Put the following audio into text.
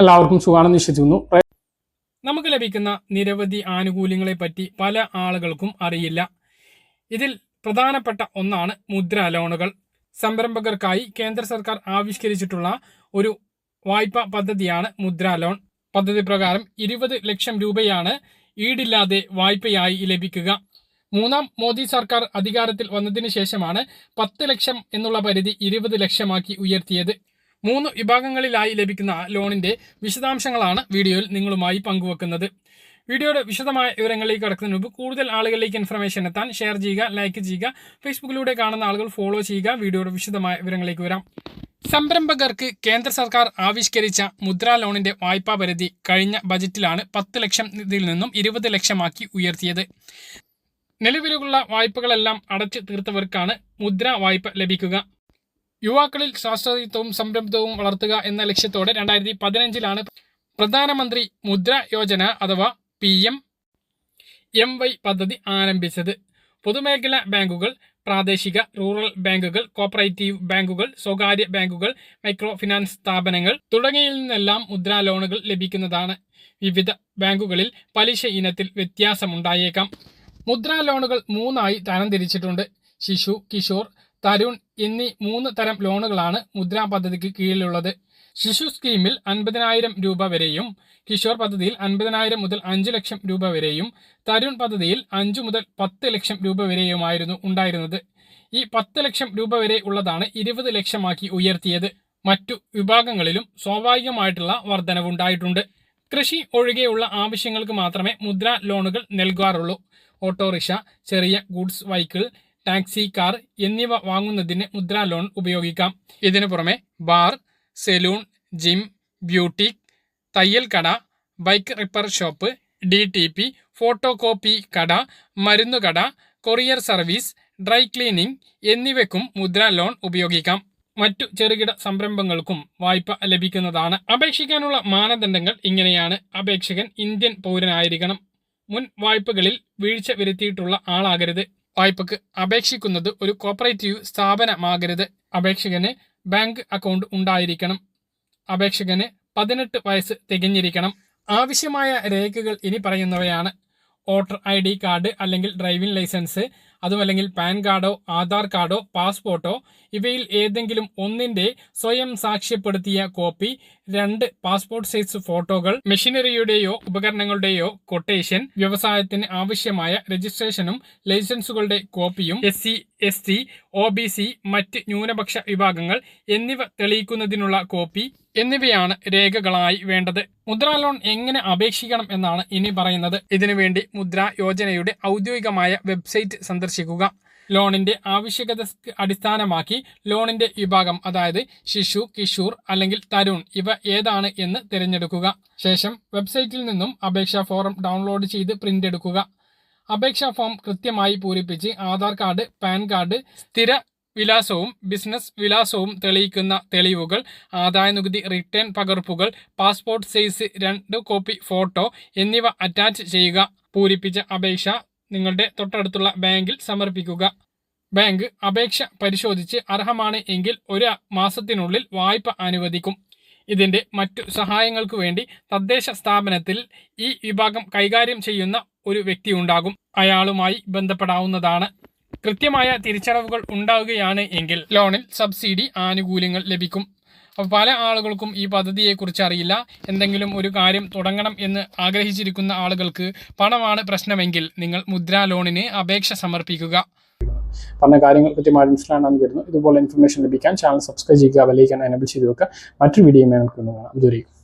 എല്ലാവർക്കും സുഖമാണെന്ന് വിശ്വസിക്കുന്നു. നമുക്ക് ലഭിക്കുന്ന നിരവധി ആനുകൂല്യങ്ങളെ പറ്റി പല ആളുകൾക്കും അറിയില്ല. ഇതിൽ പ്രധാനപ്പെട്ട ഒന്നാണ് മുദ്ര ലോണുകൾ. സംരംഭകർക്കായി കേന്ദ്ര സർക്കാർ ആവിഷ്കരിച്ചിട്ടുള്ള ഒരു വായ്പാ പദ്ധതിയാണ് മുദ്ര ലോൺ. പദ്ധതി പ്രകാരം ഇരുപത് ലക്ഷം രൂപയാണ് ഈടില്ലാതെ വായ്പയായി ലഭിക്കുക. മൂന്നാം മോദി സർക്കാർ അധികാരത്തിൽ വന്നതിന് ശേഷമാണ് പത്ത് ലക്ഷം എന്നുള്ള പരിധി ഇരുപത് ലക്ഷമാക്കി ഉയർത്തിയത്. മൂന്ന് വിഭാഗങ്ങളിലായി ലഭിക്കുന്ന ലോണിന്റെ വിശദാംശങ്ങളാണ് വീഡിയോയിൽ നിങ്ങളുമായി പങ്കുവെക്കുന്നത്. വീഡിയോയുടെ വിശദമായ വിവരങ്ങളിലേക്ക് കടക്കുന്നതിന് മുമ്പ് കൂടുതൽ ആളുകളിലേക്ക് ഇൻഫർമേഷൻ എത്താൻ ഷെയർ ചെയ്യുക ലൈക്ക് ചെയ്യുക ഫേസ്ബുക്കിലൂടെ കാണുന്ന ആളുകൾ ഫോളോ ചെയ്യുക. വീഡിയോയുടെ വിശദമായ വിവരങ്ങളിലേക്ക് വരാം. സംരംഭകർക്ക് കേന്ദ്ര സർക്കാർ ആവിഷ്കരിച്ച മുദ്രാ ലോണിന്റെ വായ്പാ പരിധി കഴിഞ്ഞ ബജറ്റിലാണ് പത്ത് ലക്ഷം ഇതിൽ നിന്നും ഇരുപത് ലക്ഷമാക്കി ഉയർത്തിയത്. നിലവിലുള്ള വായ്പകളെല്ലാം അടച്ചു തീർത്തവർക്കാണ് മുദ്ര വായ്പ ലഭിക്കുക. യുവാക്കളിൽ ശാസ്ത്രയുക്തവും സംരംഭവും വളർത്തുക എന്ന ലക്ഷ്യത്തോടെ രണ്ടായിരത്തി പതിനഞ്ചിലാണ് പ്രധാനമന്ത്രി മുദ്ര യോജന അഥവാ പി എം എം വൈ പദ്ധതി ആരംഭിച്ചത്. പൊതുമേഖലാ ബാങ്കുകൾ പ്രാദേശിക റൂറൽ ബാങ്കുകൾ കോപ്പറേറ്റീവ് ബാങ്കുകൾ സ്വകാര്യ ബാങ്കുകൾ മൈക്രോ ഫിനാൻസ് സ്ഥാപനങ്ങൾ തുടങ്ങിയിൽ നിന്നെല്ലാം മുദ്രാ ലോണുകൾ ലഭിക്കുന്നതാണ്. വിവിധ ബാങ്കുകളിൽ പലിശ ഇനത്തിൽ വ്യത്യാസമുണ്ടായേക്കാം. മുദ്രാ ലോണുകൾ മൂന്നായി തരംതിരിച്ചിട്ടുണ്ട് ശിശു കിഷോർ തരുൺ എന്നീ മൂന്ന് തരം ലോണുകളാണ് മുദ്രാ പദ്ധതിക്ക് കീഴിലുള്ളത്. ശിശു സ്കീമിൽ അൻപതിനായിരം രൂപ വരെയും കിഷോർ പദ്ധതിയിൽ അൻപതിനായിരം മുതൽ അഞ്ച് ലക്ഷം രൂപ വരെയും തരുൺ പദ്ധതിയിൽ അഞ്ചു മുതൽ പത്ത് ലക്ഷം രൂപ വരെയുമായിരുന്നു ഉണ്ടായിരുന്നത്. ഈ പത്ത് ലക്ഷം രൂപ വരെ ഉള്ളതാണ് ഇരുപത് ലക്ഷമാക്കി ഉയർത്തിയത്. മറ്റു വിഭാഗങ്ങളിലും സ്വാഭാവികമായിട്ടുള്ള വർധനവുണ്ടായിട്ടുണ്ട്. കൃഷി ഒഴികെയുള്ള ആവശ്യങ്ങൾക്ക് മാത്രമേ മുദ്ര ലോണുകൾ നൽകാറുള്ളൂ. ഓട്ടോറിക്ഷ ചെറിയ ഗുഡ്സ് വെഹിക്കിൾ ടാക്സി കാർ എന്നിവ വാങ്ങുന്നതിന് മുദ്രാ ലോൺ ഉപയോഗിക്കാം. ഇതിനു പുറമെ ബാർ സെലൂൺ ജിം ബ്യൂട്ടി തയ്യൽ കട bike repair shop D T P photo copy കട മരുന്നുകട കൊറിയർ സർവീസ് ഡ്രൈ ക്ലീനിംഗ് എന്നിവയ്ക്കും മുദ്രാ ലോൺ ഉപയോഗിക്കാം. മറ്റു ചെറുകിട സംരംഭങ്ങൾക്കും വായ്പ ലഭിക്കുന്നതാണ്. അപേക്ഷിക്കാനുള്ള മാനദണ്ഡങ്ങൾ ഇങ്ങനെയാണ്. അപേക്ഷകൻ ഇന്ത്യൻ പൗരനായിരിക്കണം. മുൻ വായ്പകളിൽ വീഴ്ച വരുത്തിയിട്ടുള്ള ആളാകരുത്. വായ്പക്ക് അപേക്ഷിക്കുന്നത് ഒരു കോപ്പറേറ്റീവ് സ്ഥാപനമാകരുത്. അപേക്ഷകന് ബാങ്ക് അക്കൗണ്ട് ഉണ്ടായിരിക്കണം. അപേക്ഷകന് പതിനെട്ട് വയസ്സ് തികഞ്ഞിരിക്കണം. ആവശ്യമായ രേഖകൾ ഇനി പറയുന്നവയാണ്. വോട്ടർ ഐ ഡി കാർഡ് അല്ലെങ്കിൽ ഡ്രൈവിംഗ് ലൈസൻസ് അതുമല്ലെങ്കിൽ പാൻ കാർഡോ ആധാർ കാർഡോ പാസ്പോർട്ടോ ഇവയിൽ ഏതെങ്കിലും ഒന്നിന്റെ സ്വയം സാക്ഷ്യപ്പെടുത്തിയ കോപ്പി രണ്ട് പാസ്പോർട്ട് സൈസ് ഫോട്ടോകൾ മെഷീനറിയുടെയോ ഉപകരണങ്ങളുടെയോ കൊട്ടേഷൻ വ്യവസായത്തിന് ആവശ്യമായ രജിസ്ട്രേഷനും ലൈസൻസുകളുടെ കോപ്പിയും S C S T O B C മറ്റ് ന്യൂനപക്ഷ വിഭാഗങ്ങൾ എന്നിവ തെളിയിക്കുന്നതിനുള്ള കോപ്പി എന്നിവയാണ് രേഖകളായി വേണ്ടത്. മുദ്രാ ലോൺ എങ്ങനെ അപേക്ഷിക്കണം എന്നാണ് ഇനി പറയുന്നത്. ഇതിനുവേണ്ടി മുദ്ര യോജനയുടെ ഔദ്യോഗികമായ വെബ്സൈറ്റ് സന്ദർശിക്കുക. ലോണിന്റെ ആവശ്യകത അടിസ്ഥാനമാക്കി ലോണിന്റെ വിഭാഗം അതായത് ശിശു കിഷോർ അല്ലെങ്കിൽ തരുൺ ഇവ ഏതാണ് എന്ന് തിരഞ്ഞെടുക്കുക. ശേഷം വെബ്സൈറ്റിൽ നിന്നും അപേക്ഷാ ഫോറം ഡൗൺലോഡ് ചെയ്ത് പ്രിന്റ് എടുക്കുക അപേക്ഷാ ഫോം കൃത്യമായി പൂരിപ്പിച്ച് ആധാർ കാർഡ് പാൻ കാർഡ് സ്ഥിര വിലാസവും ബിസിനസ് വിലാസവും തെളിയിക്കുന്ന തെളിവുകൾ ആദായനികുതി റിട്ടേൺ പകർപ്പുകൾ പാസ്പോർട്ട് സൈസ് രണ്ട് കോപ്പി ഫോട്ടോ എന്നിവ അറ്റാച്ച് ചെയ്യുക. പൂരിപ്പിച്ച അപേക്ഷ നിങ്ങളുടെ തൊട്ടടുത്തുള്ള ബാങ്കിൽ സമർപ്പിക്കുക. ബാങ്ക് അപേക്ഷ പരിശോധിച്ച് അർഹമാണ് എങ്കിൽ ഒരു മാസത്തിനുള്ളിൽ വായ്പ അനുവദിക്കും. ഇതിന്റെ മറ്റു സഹായങ്ങൾക്ക് വേണ്ടി തദ്ദേശ സ്ഥാപനത്തിൽ ഈ വിഭാഗം കൈകാര്യം ചെയ്യുന്ന ഒരു വ്യക്തി ഉണ്ടാകും. അയാളുമായി ബന്ധപ്പെടാവുന്നതാണ്. കൃത്യമായ തിരിച്ചടവുകൾ ഉണ്ടാവുകയാണ് എങ്കിൽ ലോണിൽ സബ്സിഡി ആനുകൂല്യങ്ങൾ ലഭിക്കും. അപ്പോൾ പല ആളുകൾക്കും ഈ പദ്ധതിയെക്കുറിച്ച് അറിയില്ല. എന്തെങ്കിലും ഒരു കാര്യം തുടങ്ങണം എന്ന് ആഗ്രഹിച്ചിരിക്കുന്ന ആളുകൾക്ക് പണമാണ് പ്രശ്നമെങ്കിൽ നിങ്ങൾ മുദ്രാ ലോണിന് അപേക്ഷ സമർപ്പിക്കുക. പറഞ്ഞ കാര്യങ്ങൾ കൃത്യമായി മനസ്സിലാണെന്ന് വരുന്നു ഇതുപോലെ ഇൻഫർമേഷൻ ലഭിക്കാൻ ചാനൽ സബ്സ്ക്രൈബ് ചെയ്യുക വലിയ എനബിൾ ചെയ്ത് വെക്കുക. മറ്റൊരു വീഡിയോ നമുക്ക് കാണാം. ഇതുവരെയും Bye.